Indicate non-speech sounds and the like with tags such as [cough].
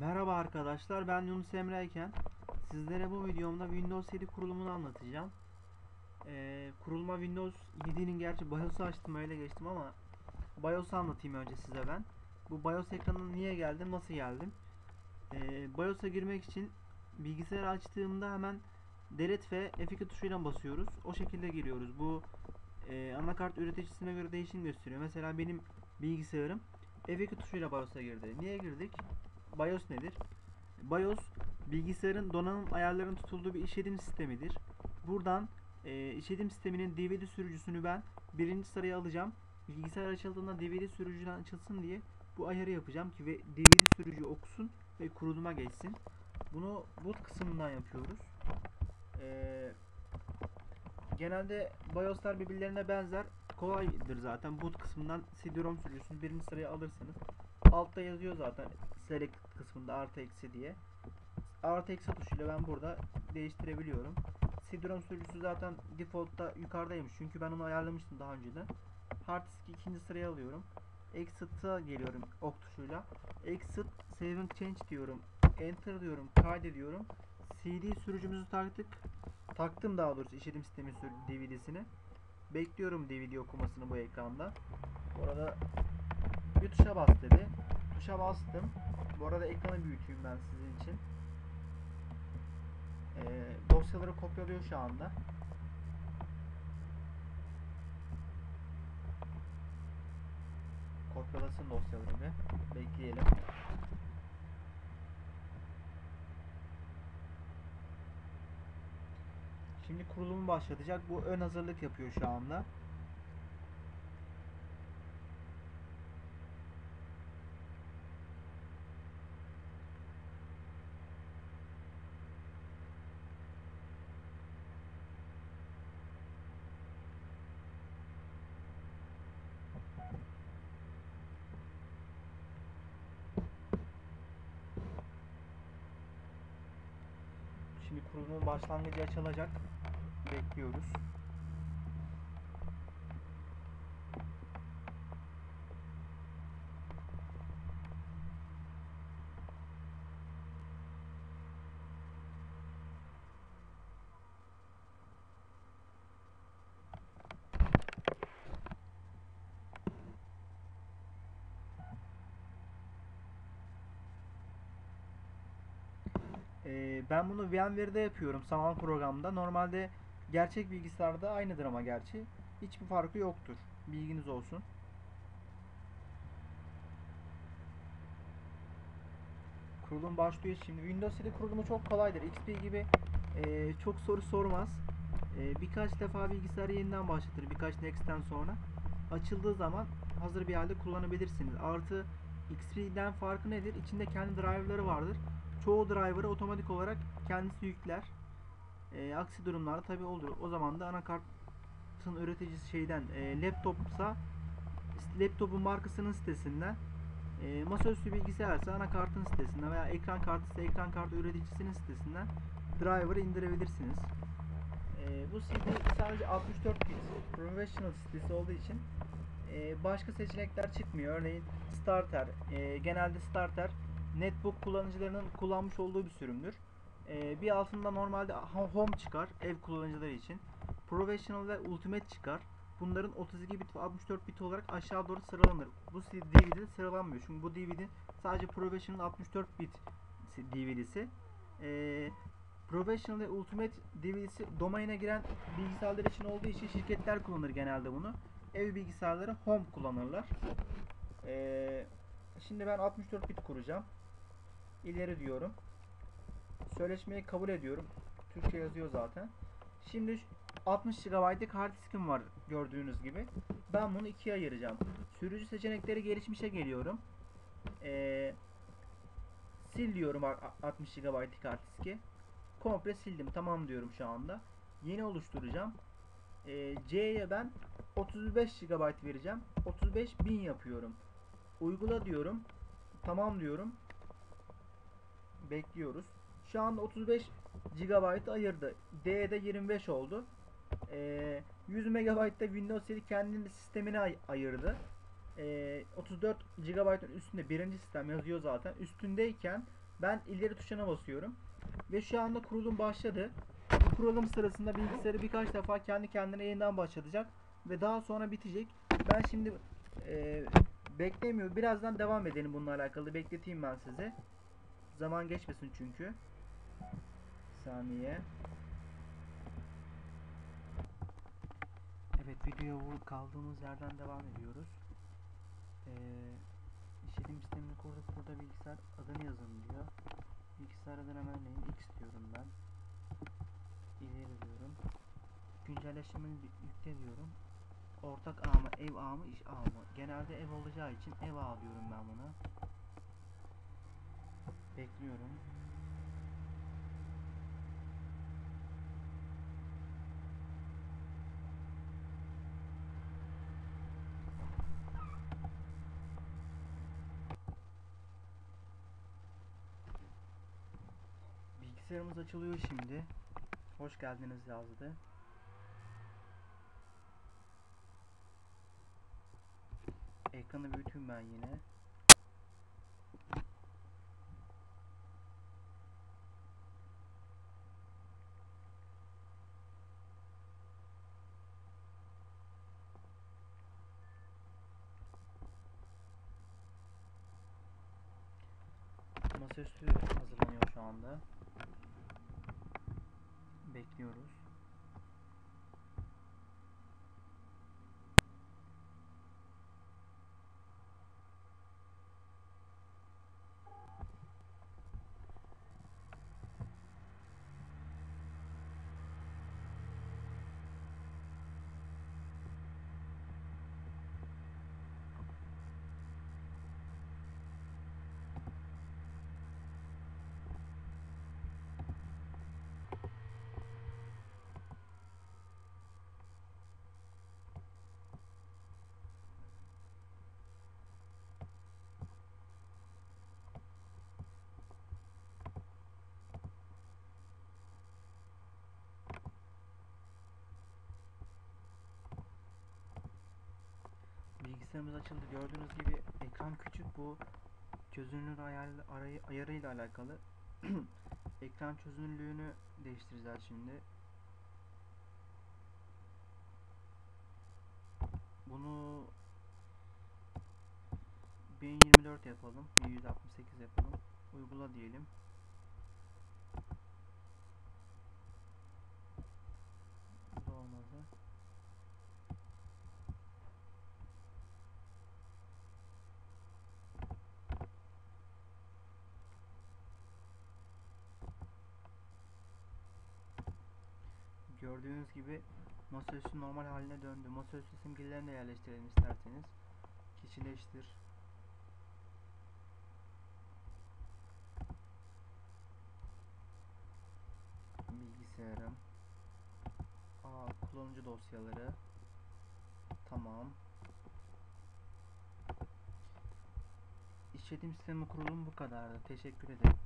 Merhaba arkadaşlar ben Yunus Emreyken sizlere bu videomda Windows 7 kurulumunu anlatacağım. Ee, kurulma Windows 7'nin gerçi BIOS'u açtım öyle geçtim ama BIOS'u anlatayım önce size ben. Bu BIOS ekranına niye geldim nasıl geldim? Ee, BIOS'a girmek için bilgisayarı açtığımda hemen Delete ve F2 tuşuyla basıyoruz. O şekilde giriyoruz. Bu e, anakart üreticisine göre değişim gösteriyor. Mesela benim bilgisayarım F2 tuşuyla BIOS'a girdi. Niye girdik? BIOS nedir? BIOS bilgisayarın donanım ayarlarının tutulduğu bir işletim sistemidir. Buradan e, işletim sisteminin DVD sürücüsünü ben birinci sıraya alacağım. Bilgisayar açıldığında DVD sürücüden açılsın diye bu ayarı yapacağım ki ve DVD sürücü okusun ve kuruluma geçsin. Bunu boot kısmından yapıyoruz. E, genelde BIOS'lar birbirlerine benzer. Kolaydır zaten. Boot kısmından CD-ROM sürücüsünü birinci sıraya alırsınız. Altta yazıyor zaten select kısmında artı eksi diye. Artı eksi tuşuyla ben burada değiştirebiliyorum. CD-ROM sürücüsü zaten default'ta yukarıdaymış. Çünkü ben onu ayarlamıştım daha önceden. Hard disk'i ikinci sıraya alıyorum. Exit'a geliyorum ok tuşuyla. Exit, save and change diyorum. Enter diyorum, kaydediyorum. CD sürücümüzü taktık. Taktım daha doğrusu işletim sistemi DVD'sini. Bekliyorum DVD okumasını bu ekranda. Orada bir tuşa bas dedi. Tuşa bastım. Bu arada ekranı büyüteyim ben sizin için. Ee, dosyaları kopyalıyor şu anda. Kopyalasın dosyaları bir. Bekleyelim. Şimdi kurulumu başlatacak. Bu ön hazırlık yapıyor şu anda. Şimdi kurulumun başlangıcı açılacak. Bekliyoruz. Ee, ben bunu VMware'de yapıyorum sanal programda. Normalde gerçek bilgisayarda aynıdır ama gerçi. Hiçbir farkı yoktur. Bilginiz olsun. Kurulum başlıyor şimdi. Windows 7 kurulumu çok kolaydır. XP gibi e, çok soru sormaz. E, birkaç defa bilgisayarı yeniden başlatır. Birkaç next'ten sonra. Açıldığı zaman hazır bir halde kullanabilirsiniz. Artı XP'den farkı nedir? İçinde kendi driver'ları vardır çoğu driver'ı otomatik olarak kendisi yükler. E, aksi durumlarda tabi olur. O zaman da anakartın üreticisi şeyden e, laptopsa laptopun markasının sitesinden e, masaüstü bilgisayarsa anakartın sitesinden veya ekran kartı ise ekran kartı üreticisinin sitesinden driver'ı indirebilirsiniz. E, bu CD sadece 64 bit professional sitesi olduğu için e, başka seçenekler çıkmıyor. Örneğin starter, e, genelde starter netbook kullanıcılarının kullanmış olduğu bir sürümdür. Ee, bir altında normalde home çıkar ev kullanıcıları için. Professional ve ultimate çıkar. Bunların 32 bit ve 64 bit olarak aşağı doğru sıralanır. Bu DVD'de sıralanmıyor. Çünkü bu DVD sadece Professional 64 bit DVD'si. Ee, Professional ve Ultimate DVD'si domaine giren bilgisayarlar için olduğu için şirketler kullanır genelde bunu. Ev bilgisayarları home kullanırlar. Ee, şimdi ben 64 bit kuracağım ileri diyorum. Sözleşmeyi kabul ediyorum. Türkçe yazıyor zaten. Şimdi 60 GB'lık hard diskim var gördüğünüz gibi. Ben bunu ikiye ayıracağım. Sürücü seçenekleri gelişmişe geliyorum. Ee, sil diyorum 60 GB'lık hard diski. Komple sildim. Tamam diyorum şu anda. Yeni oluşturacağım. Ee, C'ye ben 35 GB vereceğim. 35 bin yapıyorum. Uygula diyorum. Tamam diyorum bekliyoruz. Şu anda 35 GB ayırdı. D'de 25 oldu. Ee, 100 MB'da Windows 7 kendinin sistemine ay ayırdı. Ee, 34 GB'ın üstünde birinci sistem yazıyor zaten. Üstündeyken Ben ileri tuşuna basıyorum. Ve şu anda kurulum başladı. Kurulum sırasında bilgisayarı birkaç defa kendi kendine yeniden başlatacak. Ve daha sonra bitecek. Ben şimdi e, beklemiyor. Birazdan devam edelim bununla alakalı. Bekleteyim ben size. Zaman geçmesin çünkü. Saniye. Evet videoya kaldığımız yerden devam ediyoruz. Ee, işletim sistemini kurduk. Burada bilgisayar adını yazın diyor. Bilgisayar adını hemen örneğin X diyorum ben. İleri diyorum. Güncelleştirmeni yükle diyorum. Ortak ağ mı, ev ağı mı, iş ağı mı? Genelde ev olacağı için ev ağı diyorum ben buna. Bekliyorum. Bilgisayarımız açılıyor şimdi. Hoş geldiniz yazdı. Ekranı büyüteyim ben yine. Masaüstü hazırlanıyor şu anda. Bekliyoruz. Bilgisayarımız açıldı. Gördüğünüz gibi ekran küçük. Bu çözünürlük ayar, arayı, ayarıyla alakalı. [clears throat] ekran çözünürlüğünü değiştireceğiz şimdi. Bunu 1024 yapalım. 1168 yapalım. Uygula diyelim. Bu da olmadı. Gördüğünüz gibi masaüstü normal haline döndü. Masaüstü simgelerini de yerleştirelim isterseniz. Kişileştir. Bilgisayarım. Aa, kullanıcı dosyaları. Tamam. İşletim sistemi kurulum bu kadardı. Teşekkür ederim.